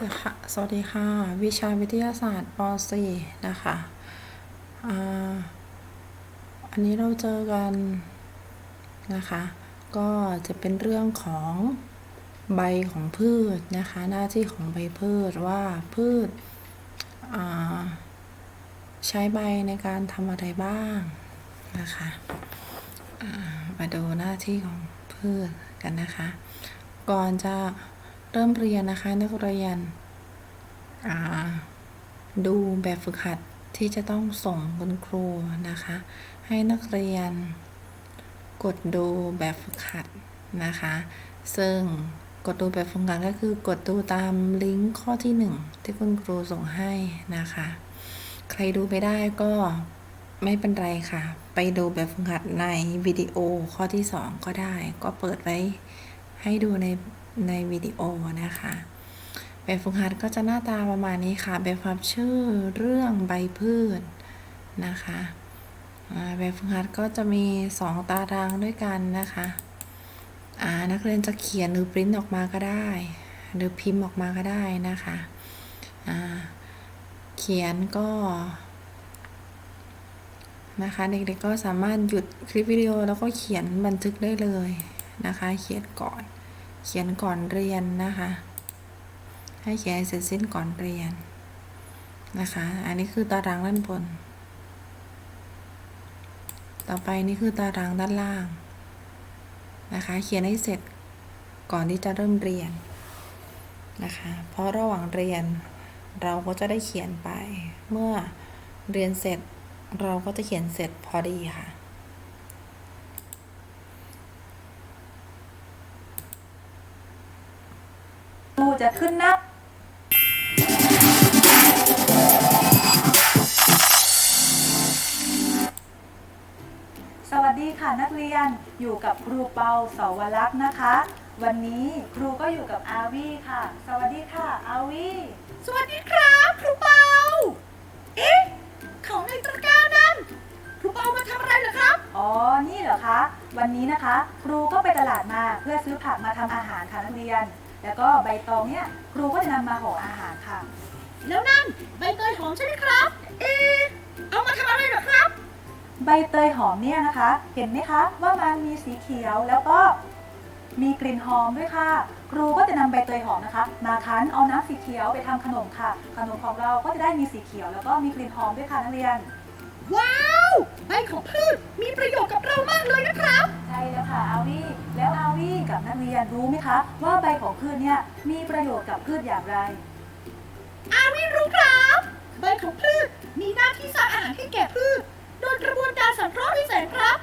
สดีค่ะสวัสดีค่ะ วิชาวิทยาศาสตร์ป .4 นะคะอันนี้เราเจอกันนะคะ ก็จะเป็นเรื่องของใบของพืชนะคะ หน้าที่ของใบพืชว่าพืชใช้ใบในการทำอะไรบ้างนะคะมาดูหน้าที่ของพืชกันนะคะ ก่อนจะ เริ่มเรียนนะคะนักเรียนดูแบบฝึกหัดที่จะต้องส่งคุณครูนะคะ ให้นักเรียน กดดูแบบฝึกหัดนะคะ ซึ่งกดดูแบบฝึกหัดก็คือกดดูตามลิงก์ข้อที่หนึ่งที่คุณครูส่งให้นะคะ ใครดูไปได้ก็ไม่เป็นไรค่ะ ไปดูแบบฝึกหัดในวิดีโอข้อที่สองก็ได้ ก็เปิดไว้ให้ดูใน ในวิดีโอนะคะแบบฝึกหัดก็จะหน้าตาประมาณนี้ค่ะ แบบความชื่อเรื่องใบพืชนะคะอ่าแบบฝึกหัดก็จะมีสองตารางด้วยกันนะคะนักเรียนจะเขียนหรือปริ้นออกมาก็ได้ หรือพิมพ์ออกมาก็ได้นะคะเขียนก็นะคะเด็กๆก็สามารถหยุดคลิปวิดีโอแล้วก็เขียนบันทึกได้เลยนะคะ เขียนก่อน เขียนก่อนเรียนนะคะ ให้เขียนเสร็จสิ้นก่อนเรียนนะคะ อันนี้คือตารางด้านบน ต่อไปนี่คือตารางด้านล่างนะคะ เขียนให้เสร็จก่อนที่จะเริ่มเรียนนะคะ เพราะระหว่างเรียนเราก็จะได้เขียนไป เมื่อเรียนเสร็จเราก็จะเขียนเสร็จพอดีค่ะ จะขึ้นหน้าสวัสดีค่ะนักเรียนอยู่กับครูเปาเสาวลักษณ์นะคะ วันนี้ครูก็อยู่กับอาวีค่ะ สวัสดีค่ะอาวีสวัสดีครับครูเปา เอ๊ะของในตะกร้านั้นครูเปามาทำอะไรเหรอครับ อ๋อนี่เหรอคะ วันนี้นะคะ ครูก็ไปตลาดมาเพื่อซื้อผักมาทำอาหารค่ะนักเรียน แล้วก็ใบตองเนี่ยครูก็จะนำมาห่ออาหารค่ะ แล้วนั่นใบเตยหอมใช่ไหมครับ เอ๊ะเอามาทำอะไรเหรอครับ ใบเตยหอมเนี่ยนะคะ เห็นไหมคะว่ามันมีสีเขียวแล้วก็มีกลิ่นหอมด้วยค่ะ ครูก็จะนำใบเตยหอมนะคะ มาคั้นเอาน้ำสีเขียวไปทำขนมค่ะ ขนมของเราก็จะได้มีสีเขียว แล้วก็มีกลิ่นหอมด้วยค่ะนักเรียน ว้าวใบของพืชมีประโยชน์กับเรามากเลยนะครับ ใช่แล้วค่ะอาวีแล้วอาวีกับนักเรียนรู้ไหมคะว่าใบของพืชเนี่ยมีประโยชน์กับพืชอย่างไร อาวิรู้ครับ ใบของพืชมีหน้าที่สร้างอาหารให้แก่พืช โดยกระบวนการสังเคราะห์ด้วยแสงครับ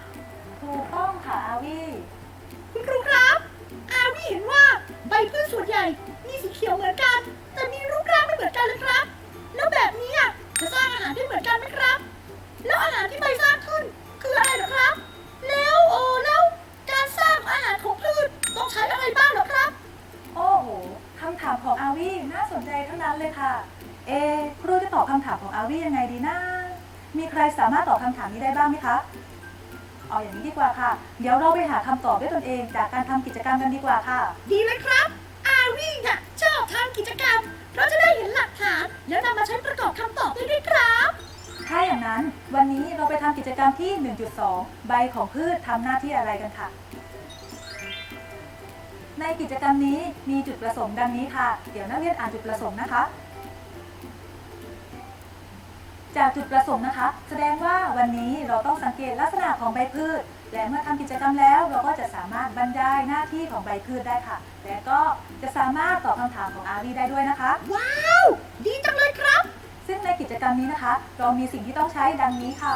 ดี๋ยวเราไปหาคำตอบด้วยตนเองจากการทำกิจกรรมกันดีกว่าค่ะ ดีเลยครับ อาวิน่ะชอบทำกิจกรรม เราจะได้เห็นหลักฐาน แล้วนำมาใช้ประกอบคำตอบได้ด้วยครับ ถ้าอย่างนั้นวันนี้เราไปทำกิจกรรมที่ 1.2 ใบของพืชทำหน้าที่อะไรกันค่ะ ในกิจกรรมนี้มีจุดประสงค์ดังนี้ค่ะ เดี๋ยวนักเรียนอ่านจุดประสงค์นะคะ จากจุดประสงค์นะคะ แสดงว่าวันนี้เราต้องสังเกตลักษณะของใบพืช และเมื่อทำกิจกรรมแล้วเราก็จะสามารถบรรยายหน้าที่ของใบพืชได้ค่ะ และก็จะสามารถตอบคำถามของอาวีได้ด้วยนะคะ ว้าว ดีจังเลยครับ ซึ่งในกิจกรรมนี้นะคะ เรามีสิ่งที่ต้องใช้ดังนี้ค่ะ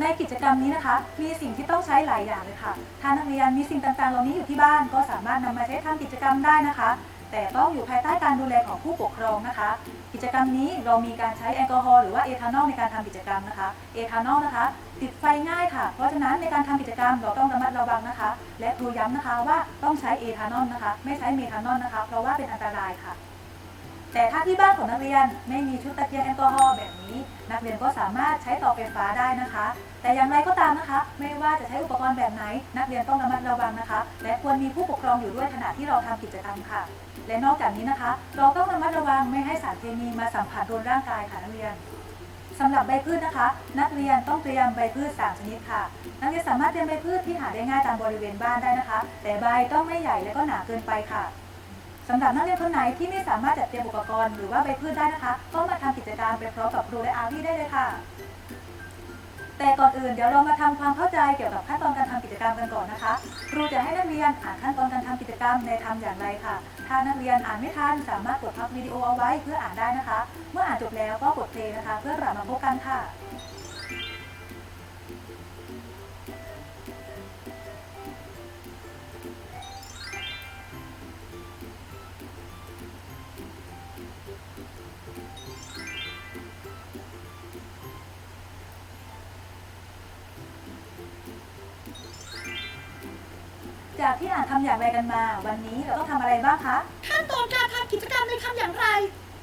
ในกิจกรรมนี้นะคะ มีสิ่งที่ต้องใช้หลายอย่างเลยค่ะ ถ้านักเรียนมีสิ่งต่างๆ เหล่านี้อยู่ที่บ้านก็สามารถนำมาใช้ทำกิจกรรมได้นะคะ แต่ต้องอยู่ภายใต้การดูแลของผู้ปกครองนะคะ กิจกรรมนี้เรามีการใช้แอลกอฮอล์หรือว่าเอทานอลในการทำกิจกรรมนะคะ เอทานอลนะคะ ติดไฟง่ายค่ะ เพราะฉะนั้นในการทำกิจกรรมเราต้องระมัดระวังนะคะ และครูย้ำนะคะว่าต้องใช้เอทานอลนะคะ ไม่ใช้เมทานอลนะคะ เพราะว่าเป็นอันตรายค่ะ แต่ถ้าที่บ้านของนักเรียนไม่มีชุดตะเกียงแอลกอฮอล์แบบนี้ นักเรียนก็สามารถใช้เตาไฟฟ้าได้นะคะ แต่อย่างไรก็ตามนะคะ ไม่ว่าจะใช้อุปกรณ์แบบไหน นักเรียนต้องระมัดระวังนะคะ และควรมีผู้ปกครองอยู่ด้วยขณะที่เราทำกิจกรรมค่ะ และนอกจากนี้นะคะ เราต้องระมัดระวังไม่ให้สารเคมีมาสัมผัสโดนร่างกายค่ะนักเรียนสำหรับใบพืชนะคะ นักเรียนต้องเตรียมใบพืช 3 ชนิดค่ะ นักเรียนสามารถเตรียมใบพืชที่หาได้ง่ายตามบริเวณบ้านได้นะคะ แต่ใบต้องไม่ใหญ่และก็หนาเกินไปค่ะสำหรับนักเรียนคนไหนที่ไม่สามารถจัดเตรียมอุปกรณ์หรือว่าใบพืชได้นะคะ ก็มาทำกิจกรรมไปพร้อมกับครูและอาวี่ได้เลยค่ะ แต่ก่อนอื่นเดี๋ยวเรามาทำความเข้าใจเกี่ยวกับขั้นตอนการทำกิจกรรมกันก่อนนะคะ ครูจะให้นักเรียนอ่านขั้นตอนการทำกิจกรรมในทำอย่างไรค่ะ ถ้านักเรียนอ่านไม่ทันสามารถกดพักวิดีโอเอาไว้เพื่ออ่านได้นะคะ เมื่ออ่านจบแล้วก็กดเพลย์นะคะ เพื่อกลับมาพบกันค่ะ จากที่อ่านทำอย่างไรกันมา วันนี้เราต้องทำอะไรบ้างคะ ขั้นตอนการทำกิจกรรมในทำอย่างไร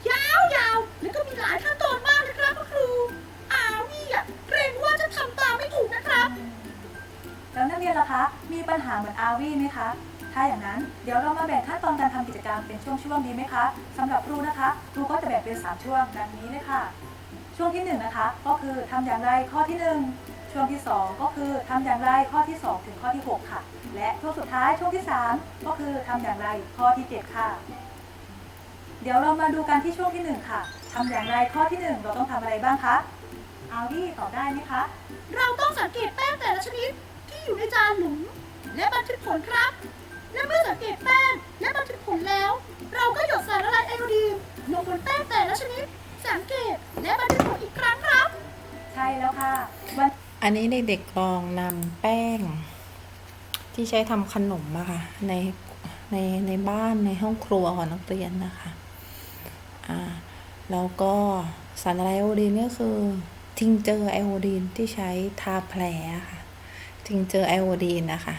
ยาวๆแล้วก็มีหลายขั้นตอนมากนะครับคุณครูอาวี่อะเกรงว่าจะทำตามไม่ถูกนะครับ แล้วนักเรียนล่ะคะ มีปัญหาเหมือนอาวีไหมคะ ถ้าอย่างนั้นเดี๋ยวเรามาแบ่งขั้นตอนการทำกิจกรรมเป็นช่วงๆดีไหมคะสำหรับครูนะคะครูก็จะแบ่งเป็น3ช่วงดังนี้เลยค่ะ ช่วงที่1นะคะ ก็คือทำอย่างไรข้อที่1ช่วงที่2ก็คือทำอย่างไรข้อที่2ถึงข้อที่6ค่ะ และช่วงสุดท้ายช่วงที่ 3 ก็คือทำอย่างไรข้อที่ 7 ค่ะ เดี๋ยวเรามาดูกันที่ช่วงที่ 1 ค่ะทำอย่างไรข้อที่ 1 เราต้องทำอะไรบ้างคะอาวีตอบได้ไหมคะ เราต้องสังเกตแป้งแต่ละชนิดที่อยู่ในจานหลุม และบันทึกผลครับ และเมื่อสังเกตแป้งและบันทึกผลแล้ว เราก็หยดสารละลายไอโอดีนลงบนแป้งแต่ละชนิด สังเกตและบันทึกผลอีกครั้งครับ ใช่แล้วค่ะวันอันนี้เด็กๆลองนำแป้ง ที่ใช้ทำขนมอะค่ะในในในบ้านในห้องครัวของนักเรียนนะคะอ่าแล้วก็สารละลายไอโอดีนก็คือทิงเจอไอโอดีนที่ใช้ทาแผลค่ะทิงเจอไอโอดีนนะคะ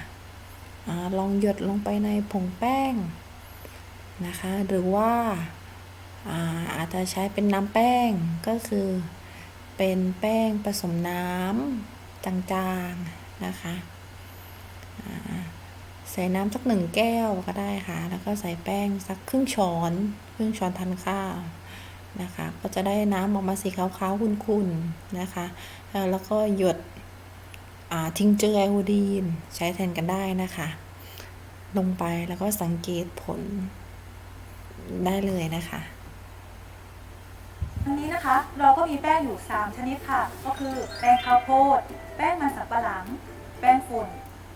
อาลองหยดลงไปในผงแป้งนะคะหรือว่าอาอาจจะใช้เป็นน้ำแป้งก็คือเป็นแป้งผสมน้ำจางๆนะคะ ใส่น้ำสักหนึ่งแก้วก็ได้ค่ะ แล้วก็ใส่แป้งสักครึ่งช้อน ครึ่งช้อนทานข้าวนะคะ ก็จะได้น้ำออกมาสีขาวๆขุ่นๆนะคะ แล้วก็หยดทิ้งเจอไอโอดีน ใช้แทนกันได้นะคะ ลงไปแล้วก็สังเกตผลได้เลยนะคะวันนี้นะคะเราก็มีแป้งอยู่ 3 ชนิดค่ะ ก็คือแป้งข้าวโพด แป้งมันสำปะหลัง แป้งฝุ่น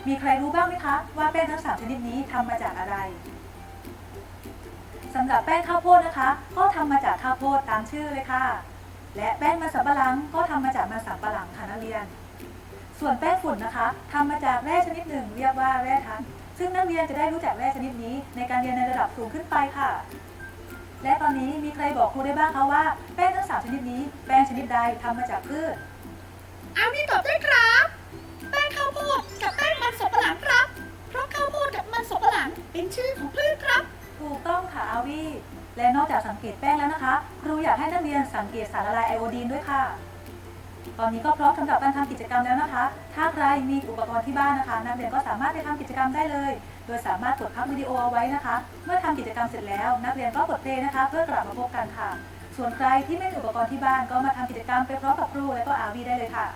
มีใครรู้บ้างไหมคะ ว่าแป้งทั้ง3ชนิดนี้ทำมาจากอะไรสำหรับแป้งข้าวโพดนะคะ ก็ทำมาจากข้าวโพดตามชื่อเลยค่ะ และแป้งมันสำปะหลังก็ทำมาจากมันสำปะหลังค่ะนักเรียน ส่วนแป้งฝุ่นนะคะทำมาจากแร่ชนิดหนึ่ง เรียกว่าแร่ทันซึ่งนักเรียนจะได้รู้จักแร่ชนิดนี้ ในการเรียนในระดับสูงขึ้นไปค่ะ และตอนนี้มีใครบอกครูได้บ้างคะว่าแป้งทั้งสามชนิดนี้แป้งชนิดใดทำมาจากพืชอาวี่ตอบได้ครับ โพดกับแป้งมันสำปะหลังครับ เพราะข้าวโพดกับมันสำปะหลังเป็นชื่อของพืชครับ ถูกต้องค่ะอาวีและนอกจากสังเกตแป้งแล้วนะคะ ครูอยากให้นักเรียนสังเกตสารละลายไอโอดีนด้วยค่ะ ตอนนี้ก็พร้อมสำหรับการทำกิจกรรมแล้วนะคะ ถ้าใครมีอุปกรณ์ที่บ้านนะคะ นักเรียนก็สามารถไปทำกิจกรรมได้เลย โดยสามารถกดพักวิดีโอเอาไว้นะคะ เมื่อทำกิจกรรมเสร็จแล้ว นักเรียนก็กดเพลย์นะคะ เพื่อกลับมาพบกันค่ะ ส่วนใครที่ไม่มีอุปกรณ์ที่บ้านก็มาทำกิจกรรมไปพร้อมกับครูและก็อาวีได้เลยค่ะ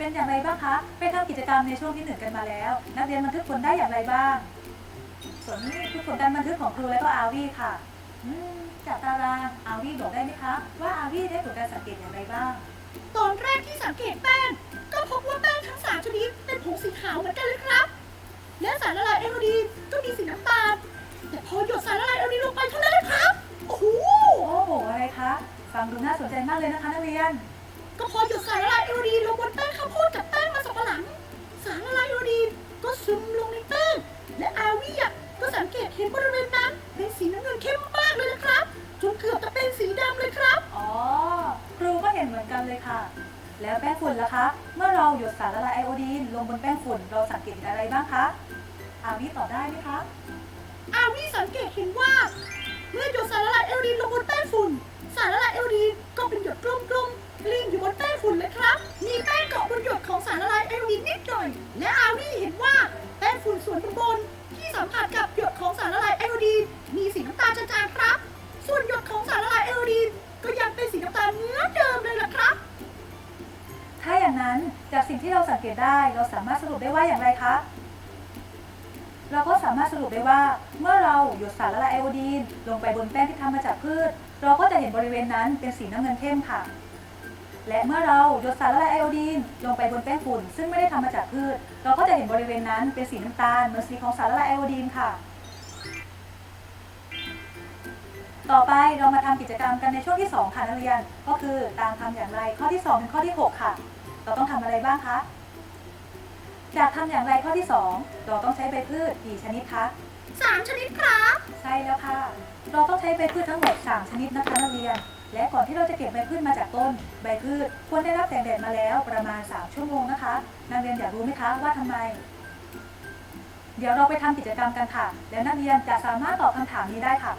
เป็นอย่างไรบ้างคะไปทำกิจกรรมในช่วงที่หนึ่งกันมาแล้ว นักเรียนบันทึกผลได้อย่างไรบ้าง ส่วนนี้คือผลการบันทึกของครูและก็อาวีค่ะอืมจากตารางอาวีบอกได้ไหมคะ ว่าอาวีได้ผลการสังเกตอย่างไรบ้าง ตอนแรกที่สังเกตแป้งก็พบว่าแป้งทั้งสามชนิดเป็นผงสีขาวเหมือนกันเลยครับ และสารละลายไอโอดีนก็มีสีน้ำตาล แต่พอหยดสารละลายไอโอดีนลงไปเท่านั้นเลยครับ โอ้โห โอ้โห อะไรคะ ฟังดูน่าสนใจมากเลยนะคะนักเรียน ก็พอหยดสารละลายไอโอดีนลงบนแป้งข้าวโพดกับแป้งมันสับปะหลัง สารละลายไอโอดีนก็ซึมลงในแป้ง และอาวีอะก็สังเกตเห็นบริเวณนั้นเป็นสีน้ำเงินเข้มมากเลยนะครับจนเกือบจะเป็นสีดำเลยครับ อ๋อ ครูก็เห็นเหมือนกันเลยค่ะ แล้วแป้งฝุ่นล่ะคะ เมื่อเราหยดสารละลายไอโอดีนลงบนแป้งฝุ่นเราสังเกตเห็นอะไรบ้างคะอาวีตอบได้ไหมคะ อาวีสังเกตเห็นว่า เมื่อหยดสารละลายเอลดีนลงบนแป้งฝุ่น สารละลายเอลดีนก็เป็นหยดกลมๆก ลิ้งอยู่บนแป้งฝุ่นเลยครับ มีแป้งเกาะบนหยดของสารละลายเอลดีนนิดหน่อย และอาวีเห็นว่าแป้งฝุ่นส่วนบนที่สัมผัสกับหยดของสารละลายเอลดีนมีสีน้ำตาลจางๆครับ ส่วนหยดของสารละลายเอลดีนก็ยังเป็นสีน้ำตาลเหมือนเดิมเลยล่ะครับ ถ้าอย่างนั้นจากสิ่งที่เราสังเกตได้เราสามารถสรุปได้ว่าอย่างไรคะ เราก็สามารถสรุปได้ว่า เมื่อเราหยดสารละลายไอโอดีนลงไปบนแป้งที่ทำมาจากพืช เราก็จะเห็นบริเวณนั้นเป็นสีน้ำเงินเข้มค่ะ และเมื่อเราหยดสารละลายไอโอดีนลงไปบนแป้งฝุ่น ซึ่งไม่ได้ทำมาจากพืช เราก็จะเห็นบริเวณนั้นเป็นสีน้ำตาลเหมือนสีของสารละลายไอโอดีนค่ะ ต่อไปเรามาทำกิจกรรมกันในช่วงที่ 2 ค่ะนักเรียน ก็คือตามทำอย่างไรข้อที่2ถึงข้อที่ 6 ค่ะ เราต้องทำอะไรบ้างคะจากทำอย่างไรข้อที่ 2 เราต้องใช้ใบพืชกี่ชนิดคะสามชนิดครับ ใช่แล้วค่ะ เราต้องใช้ใบพืชทั้งหมด 3 ชนิดนะคะนักเรียน และก่อนที่เราจะเก็บใบพืชมาจากต้น ใบพืชควรได้รับแสงแดดมาแล้วประมาณ 3 ชั่วโมงนะคะ นักเรียนอยากรู้ไหมคะว่าทำไม เดี๋ยวเราไปทำกิจกรรมกันค่ะ แล้วนักเรียนจะสามารถตอบคำถามนี้ได้ค่ะ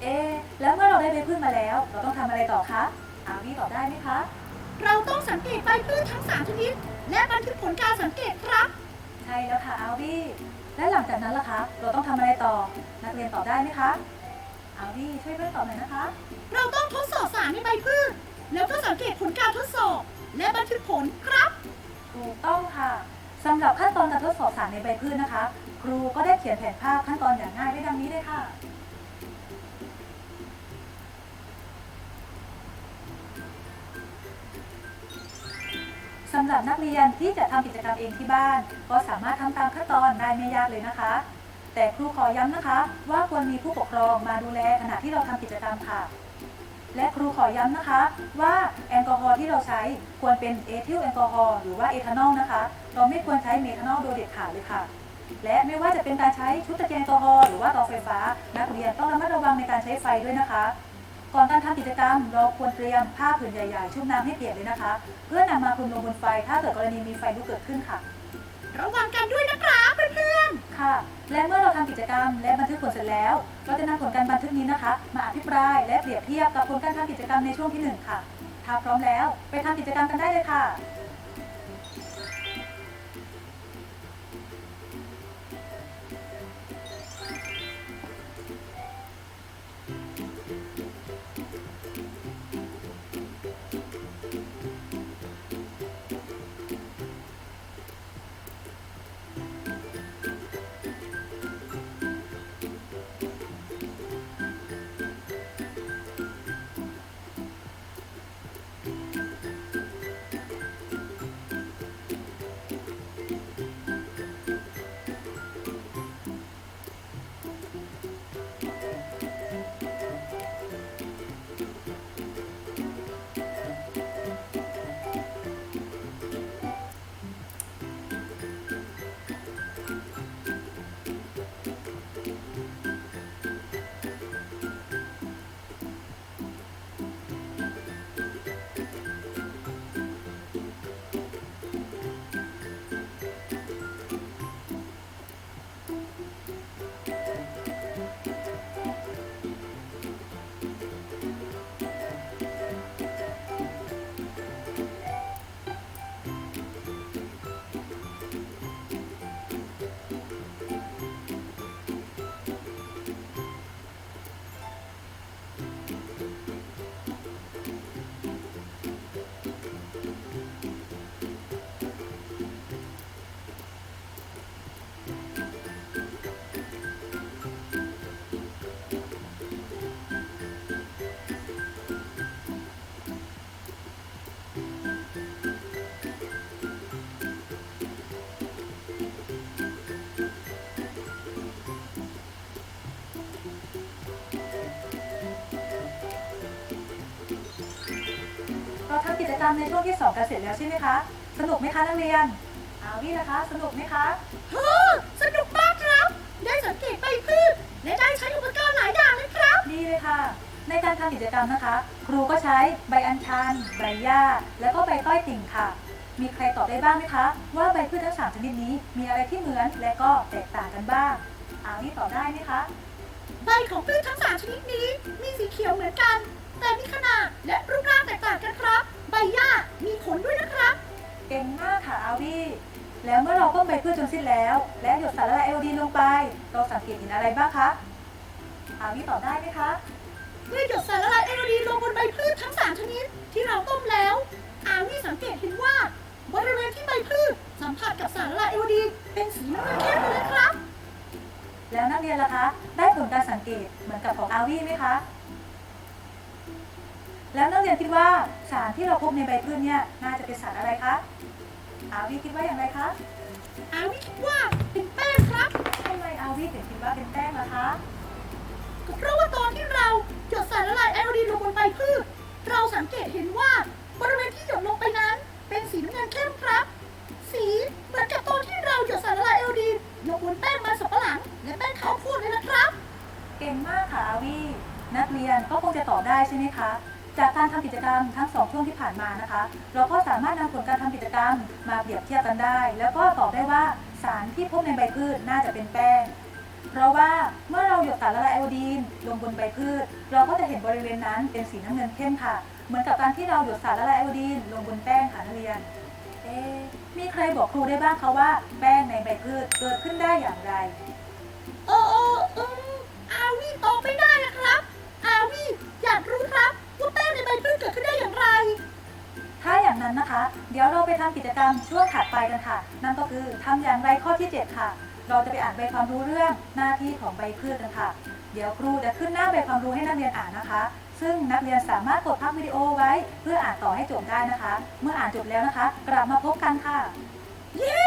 เอะแล้วเมื่อเราได้ใบพืชมาแล้ว เราต้องทำอะไรต่อคะอาวีตอบได้ไหมคะ เราต้องสังเกตใบพืชทั้งสามชนิดและบันทึกผลการสังเกตครับ ใช่แล้วค่ะอาวีและหลังจากนั้นล่ะคะ เราต้องทำอะไรต่อ นักเรียนตอบได้ไหมคะ อาวีช่วยเพื่อนตอบหน่อยนะคะ เราต้องทดสอบสารในใบพืช แล้วก็สังเกตผลการทดสอบ และบันทึกผลครับถูกต้องค่ะสำหรับขั้นตอนการทดสอบสารในใบพืชนะคะ ครูก็ได้เขียนแผนภาพขั้นตอนอย่างง่ายได้ดังนี้เลยค่ะ สำหรับนักเรียนที่จะทำกิจกรรมเองที่บ้าน ก็สามารถทำตามขั้นตอนได้ไม่ยากเลยนะคะ แต่ครูขอย้ำนะคะ ว่าควรมีผู้ปกครองมาดูแลขณะที่เราทำกิจกรรมค่ะ และครูขอย้ำนะคะ ว่าแอลกอฮอล์ที่เราใช้ควรเป็นเอทิลแอลกอฮอล์หรือว่าเอทานอลนะคะ เราไม่ควรใช้เมทานอลโดยเด็ดขาดเลยค่ะ และไม่ว่าจะเป็นการใช้ชุดตะเกียงแอลกอฮอล์หรือว่าเตาไฟฟ้า นักเรียนต้องระมัดระวังในการใช้ไฟด้วยนะคะก่อนการทำกิจกรรมเราควรเตรียมผ้าผืนใหญ่ๆ ชุ่มน้ำให้เปียกเลยนะคะ เพื่อนำมาคลุมลงบนไฟถ้าเกิดกรณีมีไฟลุกเกิดขึ้นค่ะ ระวังกันด้วยนะครับ ค่ะ และเมื่อเราทำกิจกรรม และบันทึกผลเสร็จแล้ว เราจะนำผลการบันทึกนี้นะคะ มาอภิปรายและเปรียบเทียบกับผลการทำกิจกรรมในช่วงที่หนึ่งค่ะถ้าพร้อมแล้ว ไปทำกิจกรรมกันได้เลยค่ะ กิจกรรมในช่วงที่สองกันเสร็จแล้วใช่ไหมคะ สนุกไหมคะนักเรียนอาวี่นะคะ สนุกไหมคะโอ้สนุกมากครับ ได้สังเกตใบพืชและได้ใช้อุปกรณ์หลายอย่างเลยครับ ดีเลยค่ะ ในการทำกิจกรรมนะคะ ครูก็ใช้ใบอัญชัน ใบหญ้า แล้วก็ใบต้อยติ่งค่ะ มีใครตอบได้บ้างไหมคะ ว่าใบพืชทั้งสามชนิดนี้มีอะไรที่เหมือนและก็แตกต่างกันบ้างอาวี่ตอบได้ไหมคะใบของพืชทั้งสามชนิดนี้มีสีเขียวเหมือนกัน แต่มีขนาดและรูปร่างแตกต่างกันครับใบ หญ้ามีขนด้วยนะครับ เก่งมากค่ะอาวี่แล้วเมื่อเราต้มใบพืชจนสิ้นแล้ว และหยดสารละลายไอโอดีนลงไป เราสังเกตเห็นอะไรบ้างคะอาวี่ตอบได้ไหมคะเมื่อหยดสารละลายไอโอดีนลงบนใบพืชทั้งสามชนิดที่เราต้มแล้ว อาวี่สังเกตเห็นว่าบริเวณที่ใบพืชสัมผัสกับสารละลายไอโอดีนเป็นสีน้ำเงินเข้มเลยครับ แล้วนักเรียนล่ะคะ ได้ผลการสังเกตเหมือนกับของอาวี่ไหมคะ แล้วนักเรียนคิดว่า สารที่เราพบในใบพืชเนี่ยน่าจะเป็นสารอะไรคะอาวี่คิดว่าอย่างไรคะอาวี่คิดว่าเป็นแป้งครับทำไมอาวี่ถึงคิดว่าเป็นแป้งล่ะคะก็เพราะว่าตอนที่เราหยดสารละลายไอโอดีนลงบนใบพืช เราสังเกตเห็นว่าบริเวณที่หยดลงไปนั้น เป็นสีน้ำเงินเข้มครับ สีเหมือนกับตอนที่เราหยดสารละลายไอโอดีนลงบนแป้งมันสับปะหลังและแป้งข้าวโพดเลยนะครับ เก่งมากค่ะอาวีนักเรียนก็คงจะตอบได้ใช่ไหมคะ จากการทำกิจกรรมทั้งสองช่วงที่ผ่านมานะคะ เราก็สามารถนำผลการทำกิจกรรมมาเปรียบเทียบกันได้ แล้วก็ตอบได้ว่าสารที่พบในใบพืชน่าจะเป็นแป้ง เพราะว่าเมื่อเราหยดสารละลายไอโอดีนลงบนใบพืช เราก็จะเห็นบริเวณนั้นเป็นสีน้ำเงินเข้มค่ะ เหมือนกับการที่เราหยดสารละลายไอโอดีนลงบนแป้งค่ะนักเรียนเอ๊มีใครบอกครูได้บ้างคะว่า แป้งในใบพืชเกิดขึ้นได้อย่างไรเออเออออาวีตอบไม่ได้นะครับ อาวีอยากรู้ครับ ว่าแป้งในใบพืชเกิดขึ้นได้อย่างไร ถ้าอย่างนั้นนะคะ เดี๋ยวเราไปทำกิจกรรมช่วงถัดไปกันค่ะ นั่นก็คือทำอย่างไรข้อที่ 7 ค่ะ เราจะไปอ่านใบความรู้เรื่องหน้าที่ของใบพืชกันค่ะ เดี๋ยวครูจะขึ้นหน้าใบความรู้ให้นักเรียนอ่านนะคะ ซึ่งนักเรียนสามารถกดพักวิดีโอไว้ เพื่ออ่านต่อให้จบได้นะคะ เมื่ออ่านจบแล้วนะคะ กลับมาพบกันค่ะ เย้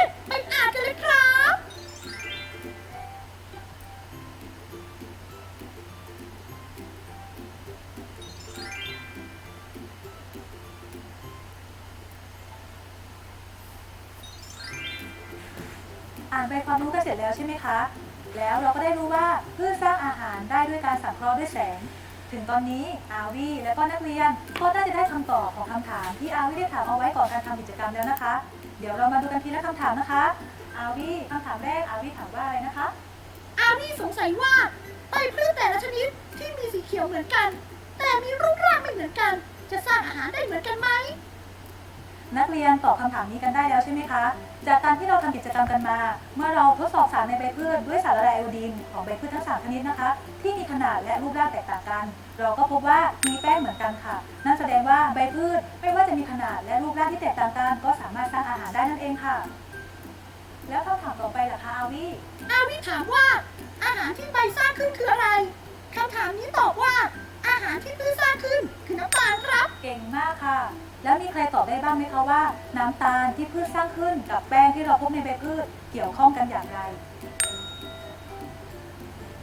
านใบความรู้กันเสร็จแล้วใช่ไหมคะ แล้วเราก็ได้รู้ว่าพืชสร้างอาหารได้ด้วยการสังเคราะห์ด้วยแสง ถึงตอนนี้อาวีและก็นักเรียนก็น่าจะได้คำตอบของคำถามที่อาวีได้ถามเอาไว้ก่อนการทำกิจกรรมแล้วนะคะ เดี๋ยวเรามาดูกันทีละคำถามนะคะ อาวีคำถามแรกอาวีถามว่าอะไรนะคะ อาวี่สงสัยว่าใบพืชแต่ละชนิดที่มีสีเขียวเหมือนกัน แต่มีรูปร่างไม่เหมือนกัน จะสร้างอาหารได้เหมือนกันไหมนักเรียนตอบคำถามนี้กันได้แล้วใช่ไหมคะ จากการที่เราทำกิจกรรมกันมา เมื่อเราทดสอบสารในใบพืชด้วยสารละลายไอโอดีนของใบพืชทั้งสามชนิดนะคะ ที่มีขนาดและรูปร่างแตกต่างกัน เราก็พบว่ามีแป้งเหมือนกันค่ะ นั่นแสดงว่าใบพืชไม่ว่าจะมีขนาดและรูปร่างที่แตกต่างกัน ก็สามารถสร้างอาหารได้นั่นเองค่ะ แล้วคำถามต่อไปล่ะคะอาวีอาวิถามว่า อาหารที่ใบสร้างขึ้นคืออะไรคำถามนี้ตอบว่า อาหารที่พืชสร้างขึ้นคือน้ำตาลครับ เก่งมากค่ะ แล้วมีใครตอบได้บ้างไหมคะว่า น้ำตาลที่พืชสร้างขึ้นกับแป้งที่เราพบในใบพืชเกี่ยวข้องกันอย่างไร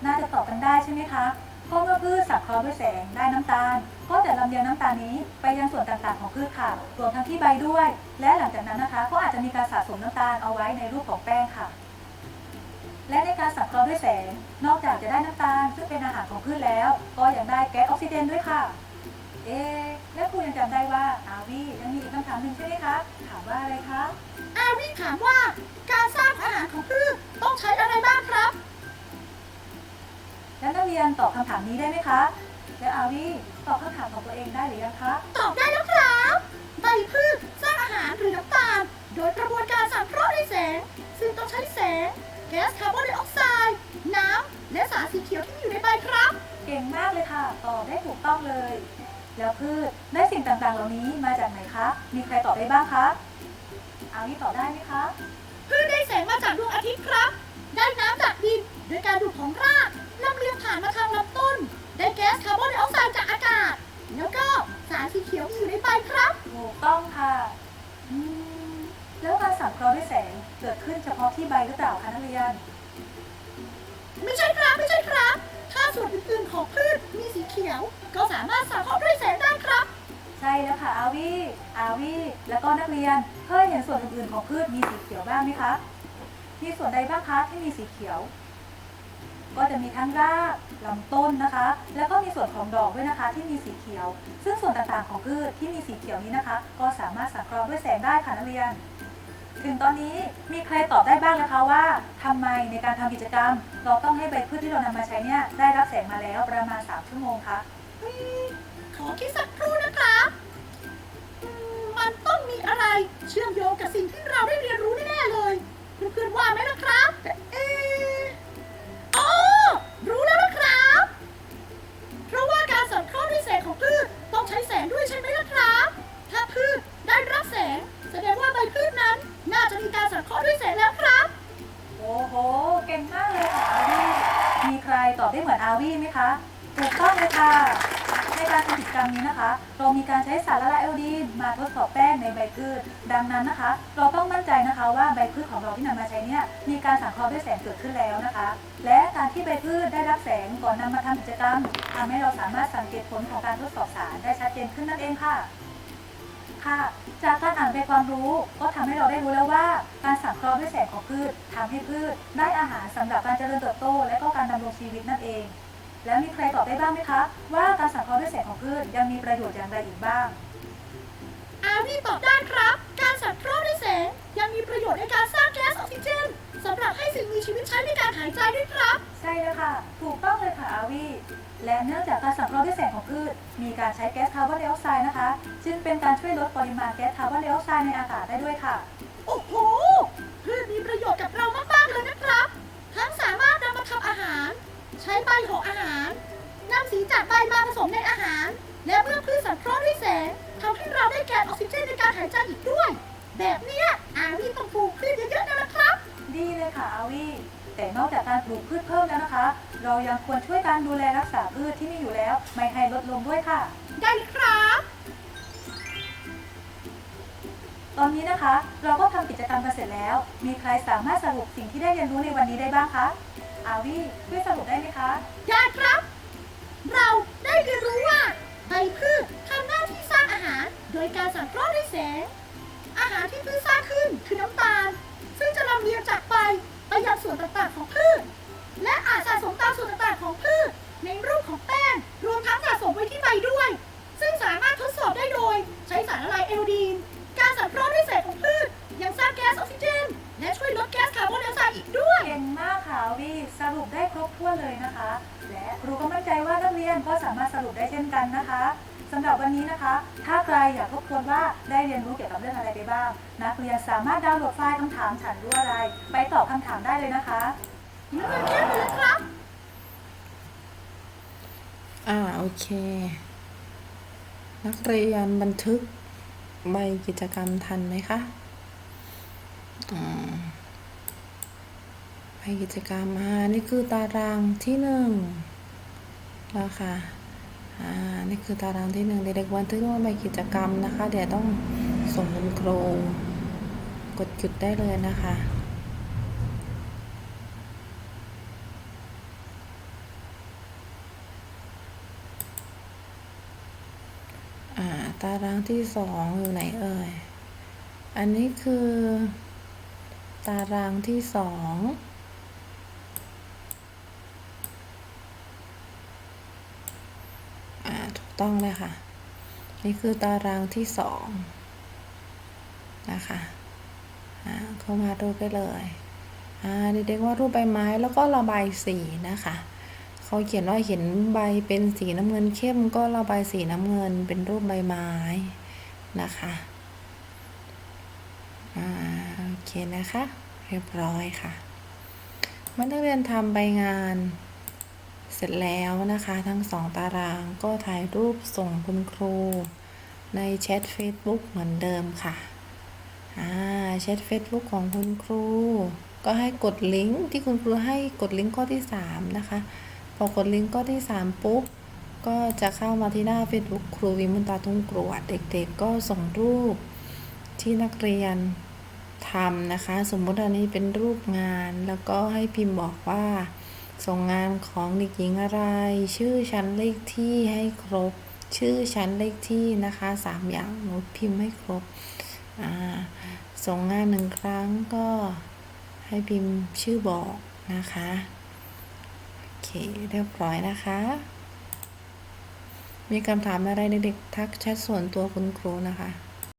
น่าจะตอบกันได้ใช่ไหมคะเพราะเมื่อพืชสังเคราะห์ด้วยแสงได้น้ำตาล ก็จะลำเลียงน้ำตาลนี้ไปยังส่วนต่างๆของพืชค่ะ รวมทั้งที่ใบด้วย และหลังจากนั้นนะคะ ก็อาจจะมีการสะสมน้ำตาลเอาไว้ในรูปของแป้งค่ะ และในการสังเคราะห์ด้วยแสง นอกจากจะได้น้ำตาลซึ่ง ตอบคำถามนี้ได้ไหมคะแล้วอาวีตอบคำถามของตัวเองได้หรือยังคะตอบได้แล้วครับใบพืชสร้างอาหารหรือน้ำตาล โดยกระบวนการสังเคราะห์ด้วยแสง ซึ่งต้องใช้แสง แก๊สคาร์บอนไดออกไซด์น้ำและสารสีเขียวที่อยู่ในใบครับ เก่งมากเลยค่ะ ตอบได้ถูกต้องเลย แล้วพืชได้สิ่งต่างๆ เหล่านี้มาจากไหนคะ มีใครตอบได้บ้างคะอาวีตอบได้ไหมคะ พืชได้แสงมาจากดวงอาทิตย์ครับ ได้น้ำจากดินโดยการดูดของรากลำเลียงผ่านมาทางลำต้น ได้แก๊สคาร์บอนไดออกไซด์จากอากาศ แล้วก็สารสีเขียวที่อยู่ในใบครับ ถูกต้องค่ะอืมแล้วการสังเคราะห์ด้วยแสงเกิดขึ้นเฉพาะที่ใบหรือเปล่าคะนักเรียน ไม่ใช่ครับไม่ใช่ครับ ถ้าส่วนอื่นๆของพืชมีสีเขียว ก็สามารถสังเคราะห์ด้วยแสงได้ครับ ใช่แล้วค่ะอาวีอาวีแล้วก็นักเรียนเคยเห็นส่วนอื่นๆของพืชมีสีเขียวบ้างไหมคะ มีส่วนใดบ้างคะที่มีสีเขียว ก็จะมีทั้งรากลำต้นนะคะ แล้วก็มีส่วนของดอกด้วยนะคะ ที่มีสีเขียว ซึ่งส่วนต่างๆของพืชที่มีสีเขียวนี้นะคะ ก็สามารถสังเคราะห์ด้วยแสงได้ค่ะนักเรียน ถึงตอนนี้มีใครตอบได้บ้างนะคะว่าทำไมในการทำกิจกรรม เราต้องให้ใบพืชที่เรานำมาใช้เนี่ยได้รับแสงมาแล้วประมาณ 3 ชั่วโมงคะขอคิดสักครู่นะครั การทดสอบสารได้ชัดเจนขึ้นนั่นเองค่ะ ค่ะ จากการอ่านเป็นความรู้ก็ทำให้เราได้รู้แล้วว่า การสังเคราะห์ด้วยแสงของพืชทำให้พืช ได้อาหารสำหรับการเจริญเติบโต และก็การดำรงชีวิตนั่นเอง แล้วมีใครตอบได้บ้างไหมคะ ว่าการสังเคราะห์ด้วยแสงของพืชยังมีประโยชน์อย่างไรอีกบ้างอาวีตอบได้ครับ การสังเคราะห์ด้วยแสงยังมีประโยชน์ในการสร้างแก๊สออกซิเจน สำหรับให้สิ่งมีชีวิตใช้ในการหายใจด้วยครับ ใช่แล้วค่ะ ถูกต้องเลยค่ะอาวีและเนื่องจากการสังเคราะห์ด้วยแสงของพืช มีการใช้แก๊สคาร์บอนไดออกไซด์นะคะ จึงเป็นการช่วยลดปริมาณแก๊สคาร์บอนไดออกไซด์ในอากาศได้ด้วยค่ะ โอ้โหพืชมีประโยชน์กับเรามากๆเลยนะครับ ทั้งสามารถนำมาทำอาหาร ใช้ใบของอาหารนำสีจากใบมาผสมในอาหาร และเมื่อพืชสังเคราะห์ด้วยแสงทำให้เราได้แก๊สออกซิเจนในการหายใจอีกด้วย แบบเนี้ยอาวีต้องปลูกพืชเยอะๆนะล่ะครับดี เลยค่ะอาวีแต่นอกจากการปลูกพืชเพิ่มแล้วนะคะ เรายังควรช่วยการดูแลรักษาพืชที่มีอยู่แล้ว ไม่ให้ลดลงด้วยค่ะ ได้เลยครับ ตอนนี้นะคะ เราก็ทำกิจกรรมกันเสร็จแล้ว มีใครสามารถสรุปสิ่งที่ได้เรียนรู้ในวันนี้ได้บ้างคะ อาวีช่วยสรุปได้ไหมคะ ได้ครับ เราได้เรียนรู้ว่าใบพืชทำหน้าที่สร้างอาหาร โดยการสังเคราะห์ด้วยแสง อาหารที่พืชสร้างขึ้นคือน้ำตาล ซึ่งจะลำเลียงจากใบไปยังส่วนต่างๆของพืช และอาจสะสมตามส่วนต่างๆของพืช ในรูปของแป้งรวมทั้งสะสมไว้ที่ใบด้วย ซึ่งสามารถทดสอบได้โดย ใช้สารละลายเอลดีน การสังเคราะห์ด้วยแสงของพืช ยังสร้างแก๊สออกซิเจน และช่วยลดแก๊สคาร์บอนไดออกไซด์อีกด้วย เก่งมากค่ะวีสรุปได้ครบถ้วนเลยนะคะ และครูก็มั่นใจว่านักเรียนก็สามารถสรุปได้เช่นกันนะคะ สำหรับวันนี้นะคะ ถ้าใครอยากทบทวนว่าได้เรียนรู้เกี่ยวกับเรื่องอะไรไปบ้าง นักเรียนสามารถดาวน์โหลดไฟล์คำถามฉันรู้อะไร ไปตอบคำถามได้เลยนะคะนักเรียนเลยครับอ่าโอเค นักเรียนบันทึกใบกิจกรรมทันไหมคะอืมใบกิจกรรมอ่านี่คือตารางที่หนึ่งนะคะ อ่านี่คือตารางที่หนึ่งเด็กๆบันทึกว่าใบกิจกรรมนะคะ เดี๋ยวต้องส่งคุณครูกดหยุดได้เลยนะคะตารางที่สองอยู่ไหนเอ่ย อันนี้คือ ตารางที่สองอ่าถูก ต้องเลยค่ะ นี่คือตารางที่สองนะคะเข้ามาดูไปเลยเด็กๆว่ารูปใบไม้แล้วก็ระบายสีนะคะเขาเขียนว่าเห็นใบเป็นสีน้ำเงินเข้มก็ระบายสีน้ำเงินเป็นรูปใบไม้นะคะโอเคนะคะ เรียบร้อยค่ะเมื่อนักเรียนทำใบงาน เสร็จแล้วนะคะ ทั้งสองตารางก็ถ่ายรูปส่งคุณครู ในแชท Facebook เหมือนเดิมค่ะอ่าแชท Facebook ของคุณครู ก็ให้กดลิงก์ที่คุณครูให้กดลิงก์ข้อที่ 3 นะคะ พอกดลิงก์ข้อที่ 3 ปุ๊บ ก็จะเข้ามาที่หน้า Facebook ครูวิมุตตาทุ่งกรวดเด็กๆ ก็ส่งรูปที่นักเรียนทำนะคะ สมมติอันนี้เป็นรูปงานแล้วก็ให้พิมพ์บอกว่า ส่งงานของเด็กหญิงอะไร ชื่อชั้นเลขที่ให้ครบ ชื่อชั้นเลขที่นะคะสามอย่างหนูพิมพ์ไม่ครบส่งงานหนึ่งครั้งก็ให้พิมพ์ชื่อบอกนะคะโอเคเรียบร้อยนะคะ มีคำถามอะไรเด็กๆทักแชทส่วนตัวคุณครูนะคะ